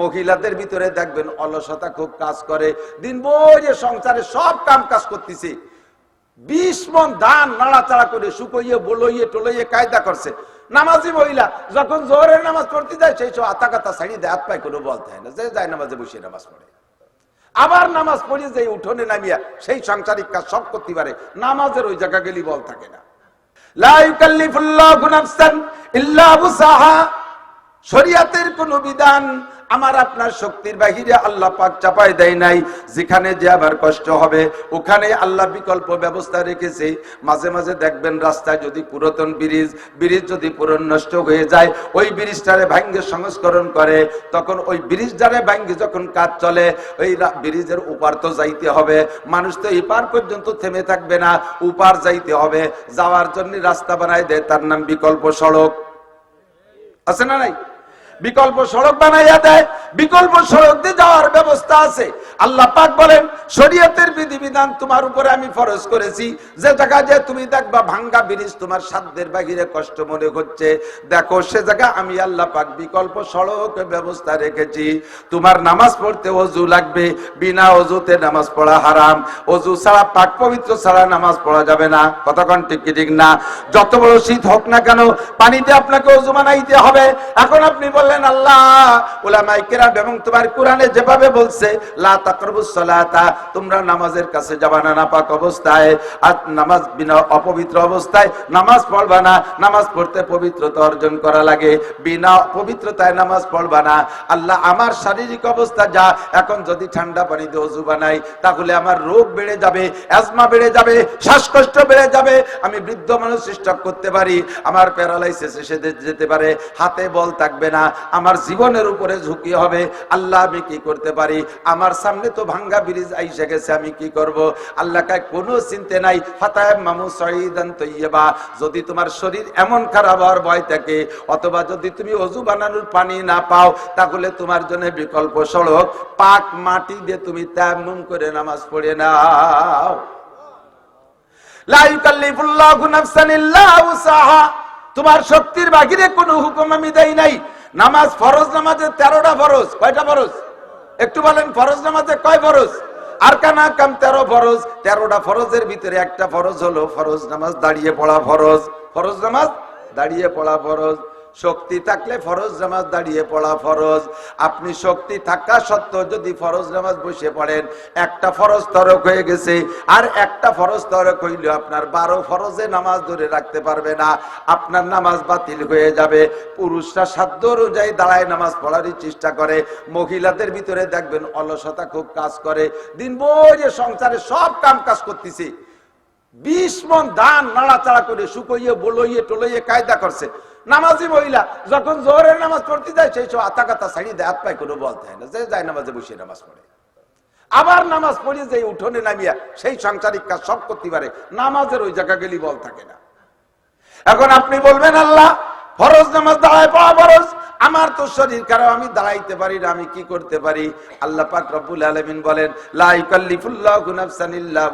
মহিলাদের ভিতরে দেখবেন অলসতা খুব কাজ করে। দিন বইয়ে সংসারে সব কাম কাজ করতেছে। বিশ মন ধান নাড়াচাড়া করে শুকইয়ে, বলইয়ে, টলইয়ে কায়দা করছে। নামাজি মহিলা যখন জোহরের নামাজ পড়তে যায়, সেই সব আতা কাতা ছাড়ি দেয়, হাত পায় কোনো বলতে হয় না। যে যায় নামাজে বসে নামাজ পড়ে। আবার নামাজ পড়ে যে উঠোনে নামিয়া সেই সাংসারিক কাজ সব করতে পারে। নামাজের ওই জায়গা গেলি বল থাকে না। শরিয়াতের কোন বিধান আমার আপনার শক্তির বাহিরে আল্লাহ পাক চাপাই দেয় নাই। যেখানে যে আবার কষ্ট হবে, ওখানে আল্লাহ বিকল্প ব্যবস্থা রেখেছে। মাঝে মাঝে দেখবেন রাস্তায় যদি পুরাতন ব্রিজ ব্রিজ যদি পুরন নষ্ট হয়ে যায়, ওই ব্রিজটারে ভাঙ্গে সংস্করণ করে। তখন ওই ব্রিজটারে ভাঙ্গে যখন কাজ চলে, ওই ব্রিজের উপার তো যাইতে হবে। মানুষ তো এই পার পর্যন্ত থেমে থাকবে না উপার যাইতে হবে। যাওয়ার জন্য রাস্তা বানায় দেয়, তার নাম বিকল্প সড়ক। আছে না নাই? বিকল্প সড়ক বানাইয়া দেয়, বিকল্প সড়ক দিয়ে যাওয়ার ব্যবস্থা আছে। আল্লাহ পাক বলেন, শরীয়তের বিধিবিধান তোমার উপরে আমি ফরজ করেছি। যে জায়গা যে তুমি দেখবা ভাঙ্গা ব্রিজ তোমার সাধ্যের বাহিরে কষ্ট মনে হচ্ছে। দেখো, সে জায়গা আমি আল্লাহ পাক বিকল্প সড়ক ব্যবস্থা রেখেছি। তোমার নামাজ পড়তে অজু লাগবে, বিনা অজুতে নামাজ পড়া হারাম। অজু ছাড়া, পাক পবিত্র ছাড়া নামাজ পড়া যাবে না। কতক্ষণ ঠিক ঠিক না? যত বড় শীত হোক না কেন, পানিতে আপনাকে অজু বানাইতে হবে। এখন আপনি বললেন আল্লাহ ওলামাই এবং তোমার কোরআনে যেভাবে বলছে, লা তোমরা নামাজের কাছে যাবা না, নাপাক অবস্থায়, আর নামাজ বিনা অপবিত্র অবস্থায় নামাজ পড়বা না, নামাজ পড়তে পবিত্রতা অর্জন করা লাগে। বিনা পবিত্রতায় নামাজ পড়বা না। আল্লাহ, আমার শারীরিক অবস্থা যা, এখন যদি ঠান্ডা পানিতে অজু বানাই, তাহলে আমার রোগ বেড়ে যাবে, অ্যাজমা বেড়ে যাবে, শ্বাসকষ্ট বেড়ে যাবে, আমি বৃদ্ধ মানুষ স্টক করতে পারি, আমার প্যারালাইসিস এসে যেতে পারে, হাতে বল থাকবে না আমার জীবনের উপরে ঝুঁকি হবে। আল্লাহ, আমি কি করতে পারি? আমার সামনে তো ভাঙ্গা ব্রিজ আইসে গেছে, আমি কি করব? আল্লাহ কায় কোনো চিন্তে নাই। ফাতায় মামু সঈদান তৈয়বা। যদি তোমার শরীর এমন খারাপ হওয়ার ভয় থাকে, অথবা যদি তুমি অজু বানানোর পানি না পাও, তাহলে তোমার জন্য বিকল্প সড়ক। পাক মাটি দিয়ে তুমি তেমন করে নামাজ পড়ে নাও। তোমার শক্তির বাহিরে কোনো হুকুম আমি দেই নাই। নামাজ ফরজ নামাজে তেরোটা ফরজ, কয়টা ফরজ? একটু বলেন, ফরজ নামাজে কয় ফরজ? আর কানা কাম তেরো ফরজ, তেরোটা ফরজের ভিতরে একটা ফরজ হলো ফরজ নামাজ দাঁড়িয়ে পড়া ফরজ। ফরজ নামাজ দাঁড়িয়ে পড়া ফরজ। শক্তি থাকলে ফরজ নামাজ দাঁড়িয়ে পড়া ফরজ। আপনি শক্তি থাকা সত্ত্বেও যদি ফরজ নামাজ বসে পড়েন, একটা ফরজ তরক হয়ে গেছে। আর একটা ফরজ তরক হইলে আপনার বারো ফরজে নামাজ ধরে রাখতে পারবে না। আপনার নামাজ বাতিল হয়ে যাবে। পুরুষরা সাধ্য অনুযায়ী দাঁড়ায় নামাজ পড়ারই চেষ্টা করে। মহিলাদের ভিতরে দেখবেন অলসতা খুব কাজ করে। দিন বইয়ে সংসারে সব কাম কাজ করতেছে। বিশ মন ধান, নাড়াচাড়া করে শুকইয়ে, বলইয়ে, টলইয়ে কায়দা করছে। নামাজি মহিলা, যখন জোহরের নামাজ পড়তে যায়, সেই সব আতা কাতা ছাড়িয়ে দেয়, হাত কোনো বল দেয় না, যে যায় নামাজে বসে নামাজ পড়ে। আবার নামাজ পড়ে যে উঠোনে নামিয়া সেই সাংসারিক কাজ সব করতে পারে, নামাজের ওই জায়গা গেলি বল থাকে না। এখন আপনি বলবেন, আল্লাহ ফরজ নামাজ দাঁড়ায়, পড়া ফরজ। আমার তো শরীর কারও আমি দাঁড়াইতে পারি না, আমি কি করতে পারি? আল্লাহ পাক রব্বুল আলামিন বলেন, লা ইউকাল্লিফুল্লাহু নাফসান ইল্লা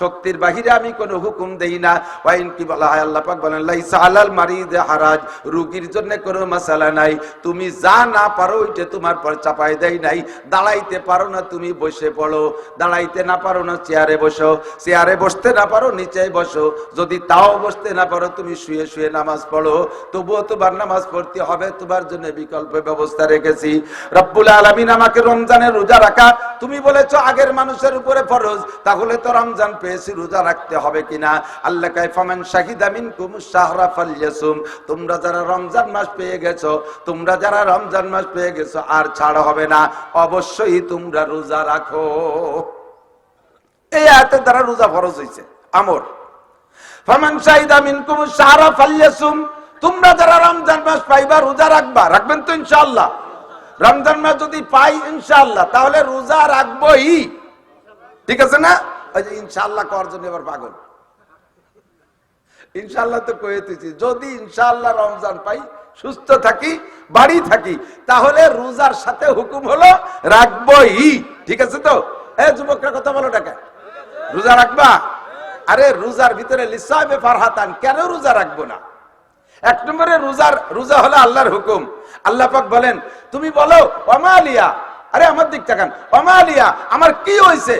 শক্তির বাহিরে আমি কোনো হুকুম দেই না। ওয়াইন কি বলা হয়, আল্লাহ পাক বলেন, লাইসা আলাল মারিদ হারাজ। রোগীর জন্য কোনো মাসালা নাই। তুমি যা না পারো, ওইটা তোমার পর চাপাই দেই নাই। দাঁড়াইতে পারো না, তুমি বসে পড়ো। দাঁড়াইতে না পারো না, চেয়ারে বসো। চেয়ারে বসতে না পারো নিচে বসো। যদি তাও বসতে না পারো, তুমি শুয়ে শুয়ে নামাজ পড়ো। তবুও তোমার নামাজ পড়তে হবে, তোমার জন্য বিকল্প ব্যবস্থা রেখেছি। রব্বুল আলামিন আমাকে রমজানের রোজা রাখা, তুমি বলেছ আগের মানুষের উপরে ফরজ, তাহলে তো রমজান পেয়েছি, রোজা রাখতে হবে কিনা? আল্লাহ ফালইয়াসুম। তোমরা যারা রমজান মাস পেয়ে গেছো, তোমরা যারা রমজান মাস পেয়ে গেছো, আর ছাড় হবে না। অবশ্যই তোমরা রোজা রাখো। এই আয়াতের দ্বারা রোজা ফরজ হয়েছে আমর। ফামান শাহিদা মিনকুম শাহরা ফালইয়াসুম। তোমরা যারা রমজান মাস পাইবা, রোজা রাখবা, রাখবেন তো ইনশাআল্লাহ। রমজান মাস যদি পাই ইনশাআল্লাহ, তাহলে রোজা রাখবোই। ঠিক আছে না? ওই যে ইনশাআল্লাহ করার জন্য এবার পাগল। ইনশাআল্লাহ তো কয়ে তুইছি যদি ইনশাআল্লাহ রমজান পাই, সুস্থ থাকি, বাড়ি থাকি, তাহলে রোজার সাথে হুকুম হলো রাখবোই। ঠিক আছে তো? এ যুবকরা কথা বলো টাকা রোজা রাখবা? আরে রোজার ভিতরে লিসাবে ফারহাতান, কেন রোজা রাখব না? এক নম্বরে রোজার রোজা হলো আল্লাহর হুকুম। আল্লাহ পাক বলেন তুমি বলো অমালিয়া আরে আমার দিক তাকান। অমালিয়া, আমার কি হয়েছে?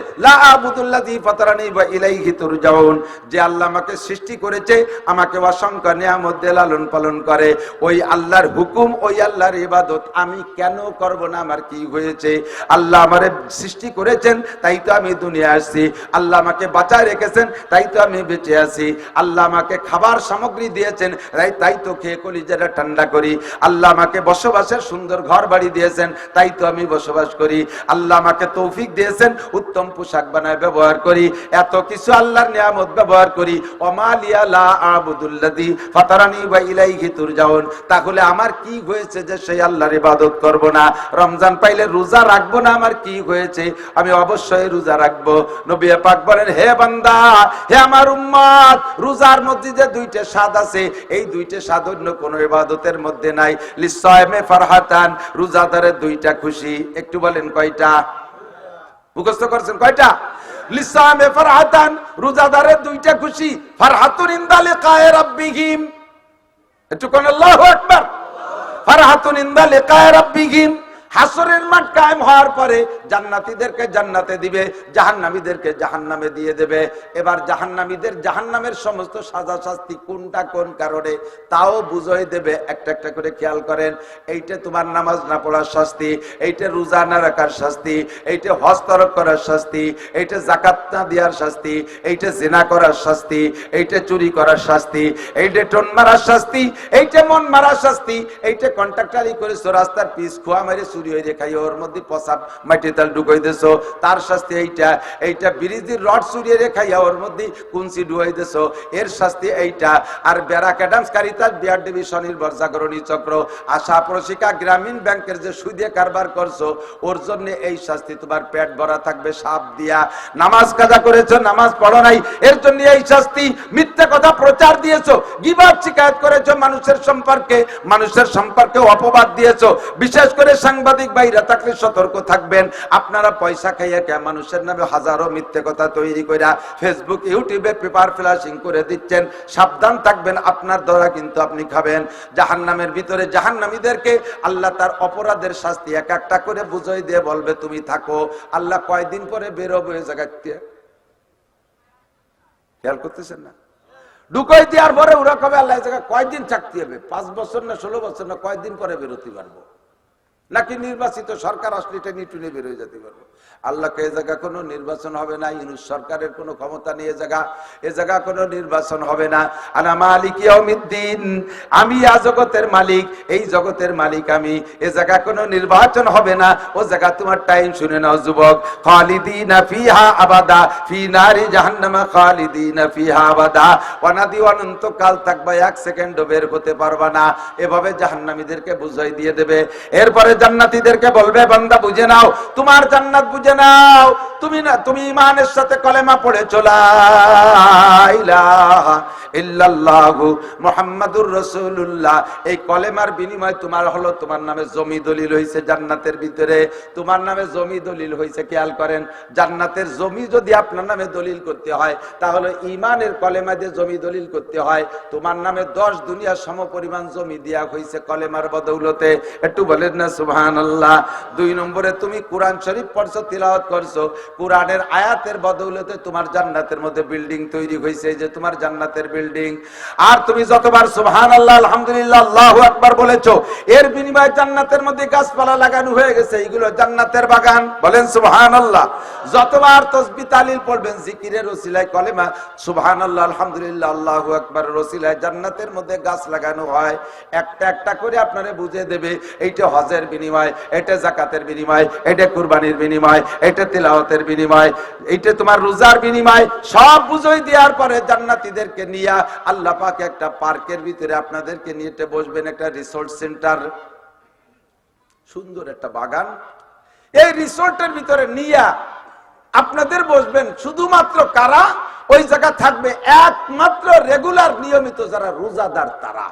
যে আল্লাহ আমাকে সৃষ্টি করেছে, আমাকে অসংখ্য নিয়ামত দিয়ে লালন পালন করে। ওই আল্লাহর হুকুম, ওই আল্লাহর ইবাদত আমি কেন করব না? আমার কি হয়েছে? আল্লাহ আমারে সৃষ্টি করেছেন, তাই তো আমি দুনিয়া আসছি। আল্লাহ আমাকে বাঁচায় রেখেছেন, তাই তো আমি বেঁচে আছি। আল্লাহ আমাকে খাবার সামগ্রী দিয়েছেন, তাই তাই তো খেয়ে কলিজাটা ঠান্ডা করি। আল্লাহ আমাকে বসবাসের সুন্দর ঘর বাড়ি দিয়েছেন, তাই তো আমি বসবাস করি। আল্লাহ আমাকে তৌফিক দিয়েছেন, উত্তম পোশাক বানায় ব্যবহার করি। এত কিছু আল্লাহর নিয়ামত ব্যবহার করি। তাহলে আমার কি হয়েছে যে সেই আল্লাহর ইবাদত করব না? রমজান পাইলে রোজা রাখব না আমার কি হয়েছে? আমি অবশ্যই রোজা রাখব। নবী পাক বলেন, হে বান্দা, হে আমার উম্মত, রোজার মধ্যে যে দুইটা স্বাদ আছে। এই দুইটা স্বাদ অন্য কোন ইবাদতের মধ্যে নাই। লিসায়মে ফারহাতান রোজাদারের দুইটা খুশি। একটু বলেন কয়টা? মুখস্থ করছেন কয়টা? লিসামে ফারহাতান রোজাদারের দুইটা খুশি। ফারহাতুন ইনদালে কায়ে রাব্বিহিম। একটু কোন আল্লাহু আকবার। ফারহাতুন ইনদালে কায়ে রাব্বিহিম। হাসরের মাঠ কায়েম হওয়ার পরে জান্নাতীদেরকে জান্নাতে দিবে, জাহান্নামীদেরকে জাহান্নামে দিয়ে দেবে। এবার জাহান্নামীদের জাহান্নামের সমস্ত সাজা শাস্তি কোনটা কোন কারণে, তাও বুঝাই দেবে। একটা একটা করে খেয়াল করেন, এইটা তোমার নামাজ না পড়ার শাস্তি, এইটা রোজা না রাখার শাস্তি, এইটা হস্তরক করার শাস্তি, এইটা জাকাত না দেওয়ার শাস্তি, এইটা জেনা করার শাস্তি, এইটা চুরি করার শাস্তি, এইটা টন মারার শাস্তি, এইটা মন মারার শাস্তি, এইটা কন্ট্রাক্টারি করেছ রাস্তার পিস খোয়া মেরে চুরি হয়ে খাই ওর মধ্যে পসাব মাটি তাল ঢুকাই দিছো তার শাস্তি এইটা এইটা ব্রিজের রড চুরিয়ে খাইয়া ওর মধ্যে কুঞ্চি ডুয়াই দিছো এর শাস্তি এইটা। আর BRAC Adams Caritas BR division নির্ভর জাগরণী চক্র, আশা প্রশিকা গ্রামীণ ব্যাংকের যে সুদে কারবার করছ, ওর জন্য এই শাস্তি তোমার পেট ভরা থাকবে, সাপ দিয়া। নামাজ কাজা করেছ, নামাজ পড়ো নাই, এর জন্য এই শাস্তি। মিথ্যা কথা প্রচার দিয়েছ গিবাদ শিকায়ত করেছ মানুষের সম্পর্কে মানুষের সম্পর্কে অপবাদ দিয়েছ। বিশেষ করে সাংবাদিক ভাইরা থাকলে সতর্ক থাকবেন। আপনারা পয়সা খাইয়া কে মানুষের নামে হাজারো মিথ্যে কথা তৈরি কইরা ফেসবুক ইউটিউবে পেপার ফ্লাশিং করে দিচ্ছেন। সাবধান থাকবেন, আপনার দ্বারা কিন্তু আপনি খাবেন। জাহান্নামের ভিতরে জাহান্নামীদেরকে আল্লাহ তার অপরাধের শাস্তি এক একটা করে বুঝাই দিয়ে বলবে, তুমি থাকো। আল্লাহ কয়দিন পরে বেরোবে ওই জায়গাতে খেয়াল করতেছেন না? ঢুকাই দেওয়ার পরে ওরা কবে আল্লাহ এই জায়গায় কয়দিন চাকতি হবে? পাঁচ বছর না ষোলো বছর না কয়দিন পরে বেরোতে পারব? নাকি নির্বাচিত সরকার আসলে এটা নিটুনে বেরোয় যেতে পারব? আল্লাহকে এ জায়গা কোনো নির্বাচন হবে না, ইউনুস সরকারের কোনো ক্ষমতা নেই এ জায়গা এ জায়গা কোনো নির্বাচন হবে না। আনা মালিক ইয়াউমিদ্দিন, আমি আ জগতের মালিক, এই জগতের মালিক আমি। এ জায়গা কোনো নির্বাচন হবে না, ও জায়গা তোমার টাইম শুনে নাও যুবক। খালিদিনা ফিহা আবাদা, ফি নারি জাহান্নামা খালিদিনা ফিহা আবাদা। অনাদি অনন্ত কাল থাকবা, এক সেকেন্ডও বের হতে পারবা না। এভাবে জাহান্নামীদেরকে বুঝাই দিয়ে দেবে। এরপরে জান্নাতীদেরকে বলবে বান্দা বুঝে নাও তোমার জান্নাত বুঝে নাও। তুমি না, তুমি ইমানের সাথে কলেমা পড়ে চলা ইল্লাল্লাহু মুহাম্মাদুর রাসূলুল্লাহ। এই কলেমার বিনিময় তোমার হলো, তোমার নামে জমি দলিল হইছে জান্নাতের ভিতরে। তোমার নামে জমি দলিল হইছে, খেয়াল করেন, জান্নাতের জমি যদি আপনার নামে দলিল করতে হয়, তাহলে ইমানের কলেমা দিয়ে জমি দলিল করতে হয়। তোমার নামে দশ দুনিয়ার সমপরিমাণ জমি দেয়া হইছে কলেমার বদৌলতে। একটু বলেন না, সুবহানাল্লাহ। দুই নম্বরে, তুমি কোরআন শরীফ পড়ছো, তিলাওয়াত করছ। কোরআনের আয়াতের বদৌলতে তোমার জান্নাতের মধ্যে বিল্ডিং তৈরি হয়েছে যে তোমার জান্নাতের বিল্ডিং আর তুমি যতবার সুবহান আল্লাহ আলহামদুলিল্লাহ, আল্লাহ আকবার বলেছ, এর বিনিময়ে জান্নাতের মধ্যে গাছপালা লাগানো হয়ে গেছে এইগুলো জান্নাতের বাগান। বলেন সুবহান আল্লাহ যতবার তসবি তালিল পড়বেন, জিকিরের রসিলায় কলেমা সুবহান আল্লাহ আলহামদুলিল্লাহ, আল্লাহ আকবার রসিলায় জান্নাতের মধ্যে গাছ লাগানো হয়। একটা একটা করে আপনারা বুঝে দেবে, এইটা হজের বিনিময়, এটা জাকাতের বিনিময়, এটা কুরবানির বিনিময়, এটা তিলাওয়াতের বিনিময়, এইটা তোমার রোজার বিনিময়, সব বুঝই দেওয়ার পরে জান্নাতীদেরকে নিয়ে আল্লাহ পাক একটা পার্কের ভিতরে আপনাদেরকে নিয়ে বসবেন, একটা রিসোর্ট সেন্টার। সুন্দর একটা বাগান। এই রিসোর্টের ভিতরে নিয়ে আপনাদের বসবেন শুধুমাত্র কারা? ওই জায়গা থাকবে একমাত্র রেগুলার নিয়মিত যারা রোজাদার তারা।